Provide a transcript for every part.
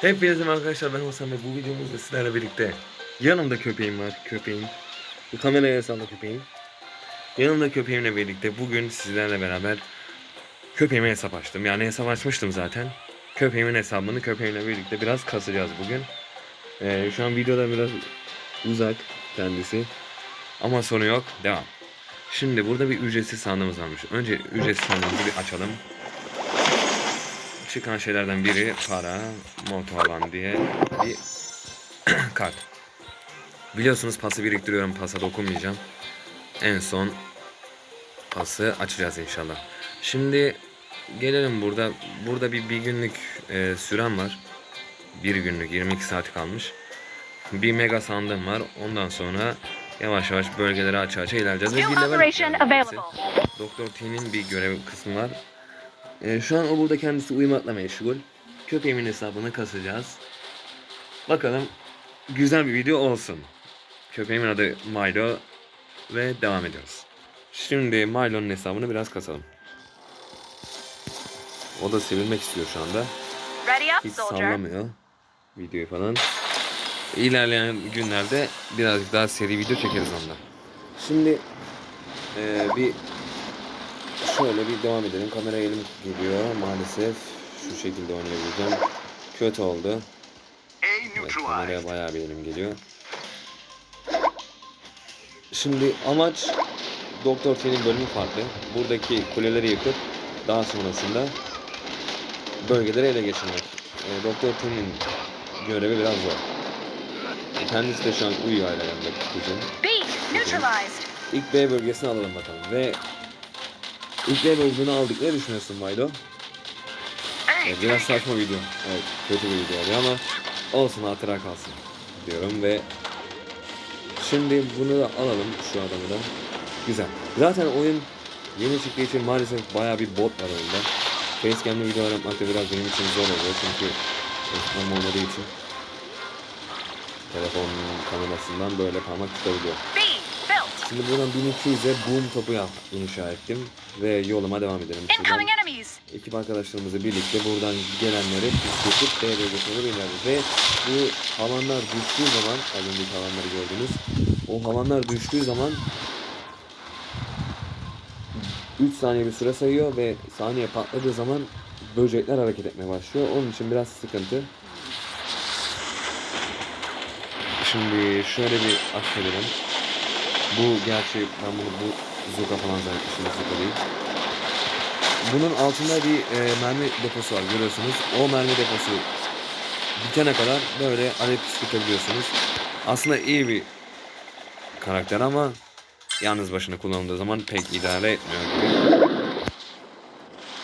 Hepinize arkadaşlar ben Hasan ve bu videomuzda sizlerle birlikte yanımda köpeğim var köpeğim. Bu kameraya salla köpeğim. Yanımda köpeğimle birlikte bugün sizlerle beraber köpeğime hesap açtım. Yani hesap açmıştım zaten. Köpeğimin hesabını köpeğimle birlikte biraz kasacağız bugün. Ee, şu an videoda biraz uzak kendisi. Ama sorun yok devam. Şimdi burada bir ücretsiz sandığımız varmış. Önce ücretsiz sandığımızı bir açalım çıkan şeylerden biri para, moto alan diye bir kart. Biliyorsunuz pası biriktiriyorum. Pasa dokunmayacağım. En son pası açacağız inşallah. Şimdi gelelim burada. Burada bir, bir günlük e, sürem var. Bir günlük 22 saat kalmış. Bir mega sandığım var. Ondan sonra yavaş yavaş bölgeleri aça aça ilerleyeceğiz. Ve bir level. Doktor T'nin bir görev kısmı var. Ee, şu an o burada kendisi uyumakla meşgul. Köpeğimin hesabını kasacağız. Bakalım güzel bir video olsun. Köpeğimin adı Milo ve devam ediyoruz. Şimdi Milo'nun hesabını biraz kasalım. O da sevilmek istiyor şu anda. Hiç sallamıyor videoyu falan. İlerleyen günlerde birazcık daha seri video çekeriz onda. Şimdi eee, bir şöyle bir devam edelim. Kamera elim geliyor maalesef. Şu şekilde oynayabileceğim. Kötü oldu. Evet, kameraya bayağı bir elim geliyor. Şimdi amaç Doktor T'nin bölümü farklı. Buradaki kuleleri yıkıp daha sonrasında bölgeleri ele geçirmek. Ee, Doktor T'nin görevi biraz zor. Kendisi de şu an uyuyor hala yanında kızım. B, neutralized. İlk B bölgesini alalım bakalım ve ilk B bölgesini aldık. Ne düşünüyorsun Milo? Evet, biraz saçma video. Evet, kötü bir video oluyor ama olsun hatıra kalsın diyorum ve şimdi bunu da alalım şu adamı da. Güzel. Zaten oyun yeni çıktığı için maalesef bayağı bir bot var oyunda. Facecam'le video yapmak da biraz benim için zor oluyor çünkü ekran olmadığı için telefon kamerasından böyle parmak çıkabiliyor. Şimdi buradan 1200'e boom topu yap, inşa ettim ve yoluma devam edelim. Şuradan ekip arkadaşlarımızla birlikte buradan gelenleri püskürtüp B bölgesine doğru ilerliyoruz. Ve bu havanlar düştüğü zaman, az önceki havanları gördünüz. O havanlar düştüğü zaman 3 saniye bir süre sayıyor ve saniye patladığı zaman böcekler hareket etmeye başlıyor. Onun için biraz sıkıntı. Şimdi şöyle bir açalım. Bu gerçi ben bunu bu Zuka falan zannetmişim Zuka değil. Bunun altında bir e, mermi deposu var görüyorsunuz. O mermi deposu bitene kadar böyle alev püskürtebiliyorsunuz. Aslında iyi bir karakter ama yalnız başına kullanıldığı zaman pek idare etmiyor gibi.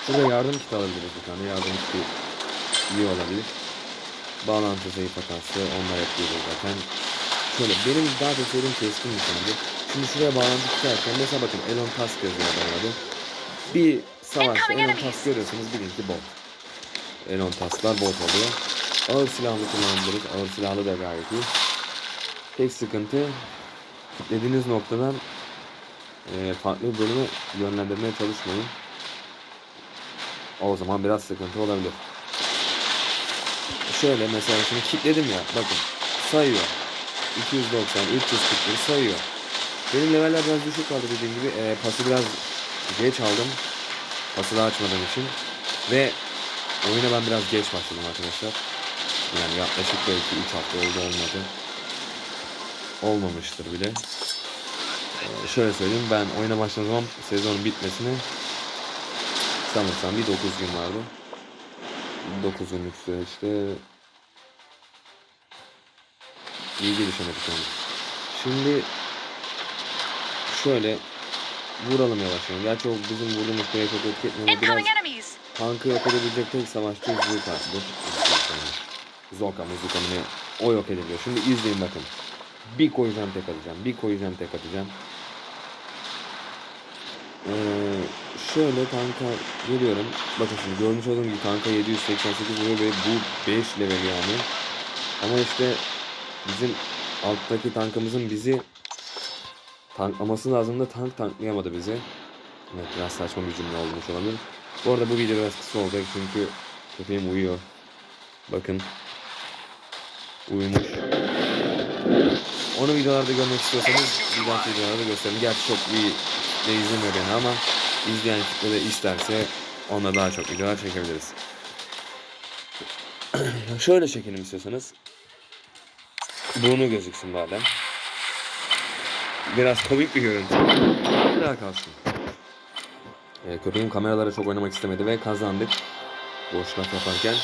Şurada yardım kiti alabiliriz bir tane. Yardım kiti iyi olabilir. Bağlantı zayıf hatası onlar yapıyoruz zaten. Şöyle benim daha çok sevdiğim keskin nişancı. Şimdi şuraya bağlantı tutarken mesela bakın Elon Musk yazıyor adamlarda. Bir savaşta Elon. Musk görüyorsunuz bilin ki bot. Elon Musk'lar bot oluyor. Ağır silahlı kullanabiliriz. Ağır silahlı da gayet iyi. Tek sıkıntı kitlediğiniz noktadan e, farklı bir bölüme yönlendirmeye çalışmayın. O zaman biraz sıkıntı olabilir. Şöyle mesela şimdi kilitledim ya bakın sayıyor. 290, 341 sayıyor. Benim leveller biraz düşük kaldı dediğim gibi. Ee, pası biraz geç aldım. Pası da açmadığım için. Ve oyuna ben biraz geç başladım arkadaşlar. Yani yaklaşık belki 3 hafta oldu olmadı. Olmamıştır bile. Ee, şöyle söyleyeyim ben oyuna başladığım zaman sezonun bitmesine sanırsam bir 9 gün vardı. 9 günlük süreçte iyi gelişemedik yani. Şimdi şöyle vuralım yavaş yavaş. Gerçi o bizim vurduğumuz kaya çok etki ama biraz tankı yok edebilecek tek savaşçı Zuka'dır. Zoka mı Zuka mı ne? O yok ediliyor. Şimdi izleyin bakın. Bir koyacağım tek atacağım. Bir koyacağım tek atacağım. Ee, şöyle tanka geliyorum. Bakın şimdi görmüş olduğunuz gibi tanka 788 vuruyor ve bu 5 level yani. Ama işte bizim alttaki tankımızın bizi tanklaması lazım da tank tanklayamadı bizi. Evet biraz saçma bir cümle olmuş olabilir. Bu arada bu video biraz kısa olacak çünkü köpeğim uyuyor. Bakın Uyumuş. Onu videolarda görmek istiyorsanız bir dahaki videolarda gösterin. Gerçi çok bir kitle izlemiyor beni ama izleyen kitle de isterse onunla daha çok videolar çekebiliriz. Şöyle çekelim istiyorsanız. Burnu gözüksün madem. Biraz komik bir görüntü. Bir daha kalsın. Ee, köpeğim kameralara çok oynamak istemedi ve kazandık. Boş laf yaparken.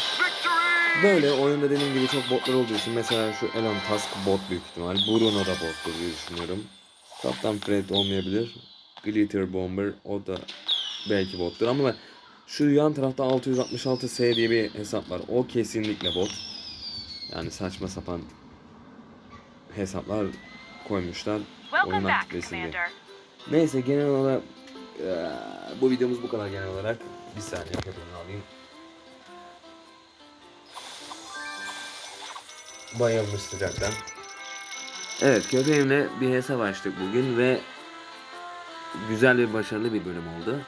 Böyle oyunda dediğim gibi çok botlar olduğu için mesela şu Elon Musk bot büyük ihtimal. Bruno da bottur diye düşünüyorum. Kaptan Fred olmayabilir. Glitter Bomber o da belki bottur ama ben şu yan tarafta 666S diye bir hesap var. O kesinlikle bot. Yani saçma sapan hesaplar koymuşlar. Welcome Oyun back, aktiflesin diye. Commander. Neyse genel olarak eee, bu videomuz bu kadar genel olarak. Bir saniye köpeğimi alayım. Bayılmış sıcaktan. Evet köpeğimle bir hesap açtık bugün ve güzel ve başarılı bir bölüm oldu.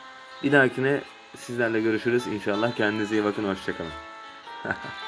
Bir dahakine sizlerle görüşürüz. İnşallah kendinize iyi bakın. Hoşçakalın.